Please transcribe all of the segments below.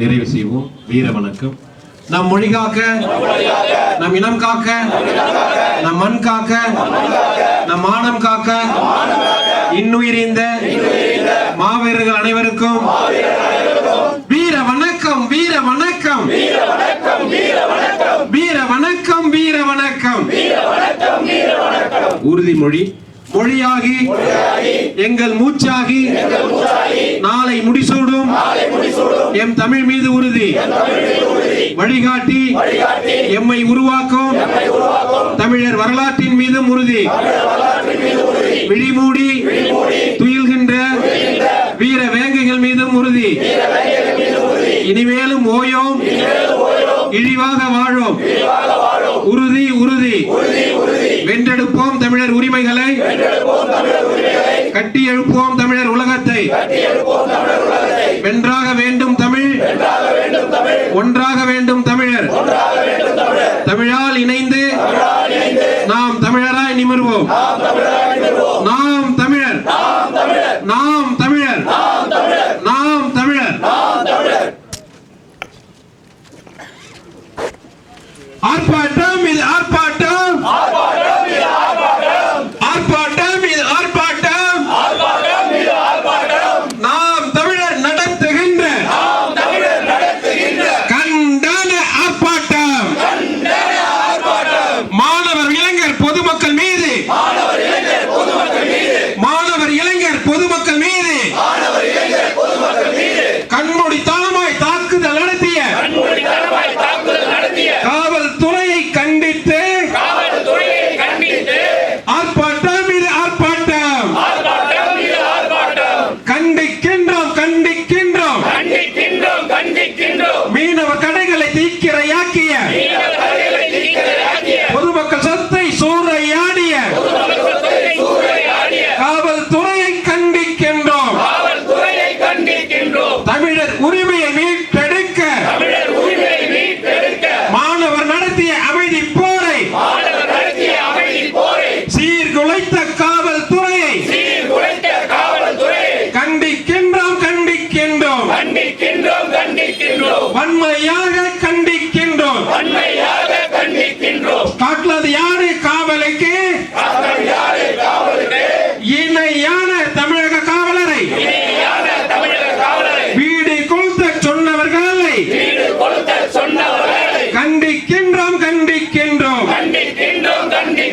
நிறைவு செய்வோம். வீர வணக்கம். நம் மொழி காக்க நம் இனம் காக்க நம் மண் காக்க நம் மானம் காக்க இன்னுயிரிந்த மாவீரர்கள் அனைவருக்கும் வீர வணக்கம் வீர வணக்கம். வீர வணக்கம் வீர வணக்கம். உறுதிமொழி மொழியாகி எங்கள் மூச்சாகி நாளை முடிசூடும். எம் தமிழ் மீது உறுதி. வழிகாட்டி. எம்மை உருவாக்கும். தமிழர் வரலாற்றின் மீதும் உறுதி. விழிமூடி. துயில்கின்ற. வீர வேங்கைகள் மீதும் உறுதி. இனிமேலும் ஓயோம். இழிவாக வாழும். உறுதி உறுதி. வென்றெடுப்போம் தமிழர் உரிமைகளை. கட்டி எழுப்புவோம் தமிழர் உலகத்தை. வென்றாக வேண்டும் தமிழ். ஒன்றாக வேண்டும் தமிழர் பொதுமக்கள்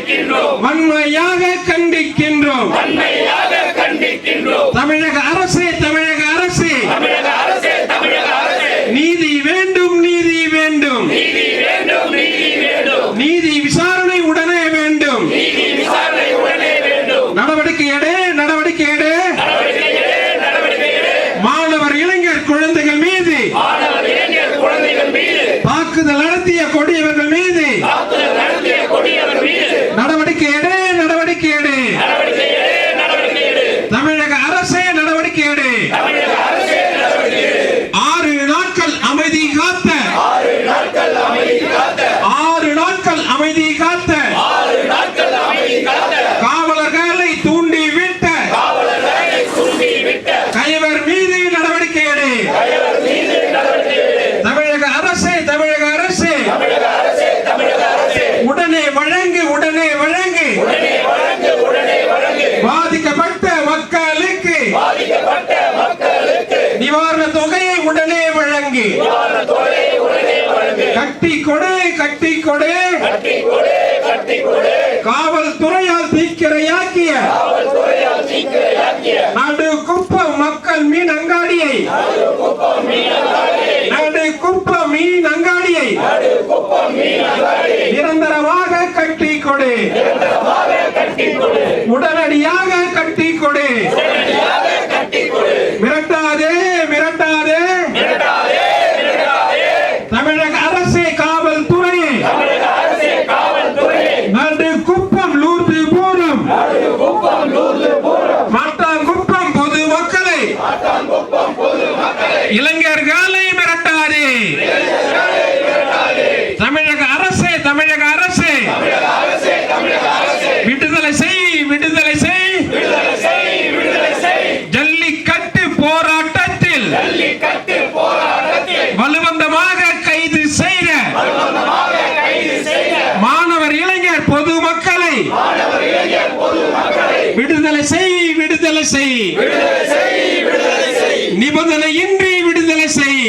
கண்டிக்கின்றோம். வன்மையாக கண்டிக்கின்றோம். வன்மையாக கண்டிக்கின்றோம். தமிழக அரசே தமிழக அரசே. தமிழக அரசே தமிழக அரசே. நீதி வேண்டும் நீதி வேண்டும். நீதி வேண்டும் நீதி வேண்டும். நீதி விசாரணை உடனே வேண்டும். நீதி விசாரணை உடனே வேண்டும். நடவடிக்கை எடு நடவடிக்கை எடு. நடவடிக்கை எடு, நடவடிக்கை எடு. மாணவர் இளைஞர் குழந்தைகள் மீது மாணவர் இளைஞர் குழந்தைகள் மீது தாக்குதல் நடத்திய கொடியவர்கள் மீது தாக்குதல் நடத்திய கொடியவர் மீது நடவடிக்கை எடு நடவடிக்கை எடு நடவடிக்கை எடு, நடவடிக்கை எடு. தமிழக அரசே நடவடிக்கை எடு தமிழக அரசே நடவடிக்கை எடு. ஆறு நாட்கள் அமைதி காத்த ஆறு நாட்கள் அமைதி காத்த ஆறு நாட்கள் அமைதி காத்த ஆறு நாட்கள் அமைதி காத்த காவலர்களை தூண்டி விட்ட காவலர்களை சுண்டி விட்ட கைவர் மீது நடவடிக்கை எடு தலைவர் மீது நடவடிக்கை எடு. தமிழக அரசே தமிழக அரசே. உடனே வழங்கு உடனே வழங்கு. பாதிக்கப்பட்ட மக்களுக்கு நிவாரண தொகையை உடனே வழங்கு. கட்டி கொடு கட்டி கொடு. காவல்துறையால் தீக்கிரையாக்கிய. நடு விடுதலை செய் விடுதலை செய். நிபந்தனையின்றி விடுதலை செய்.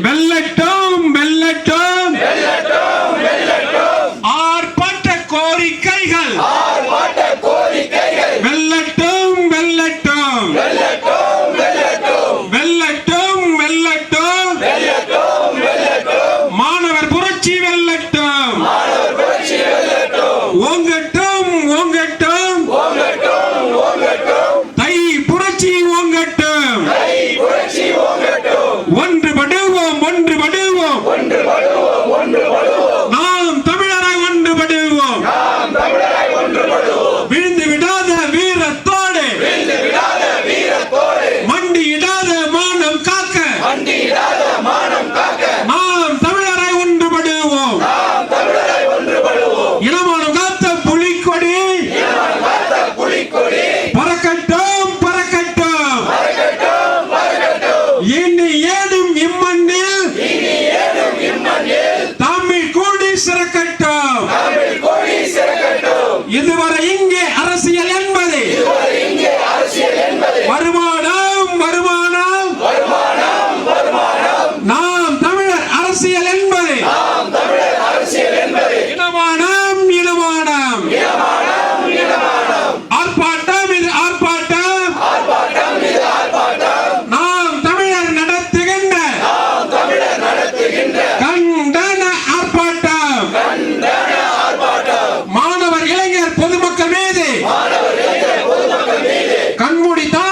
வெள்ளட்ட ஒன்றுபடும் inmunitario.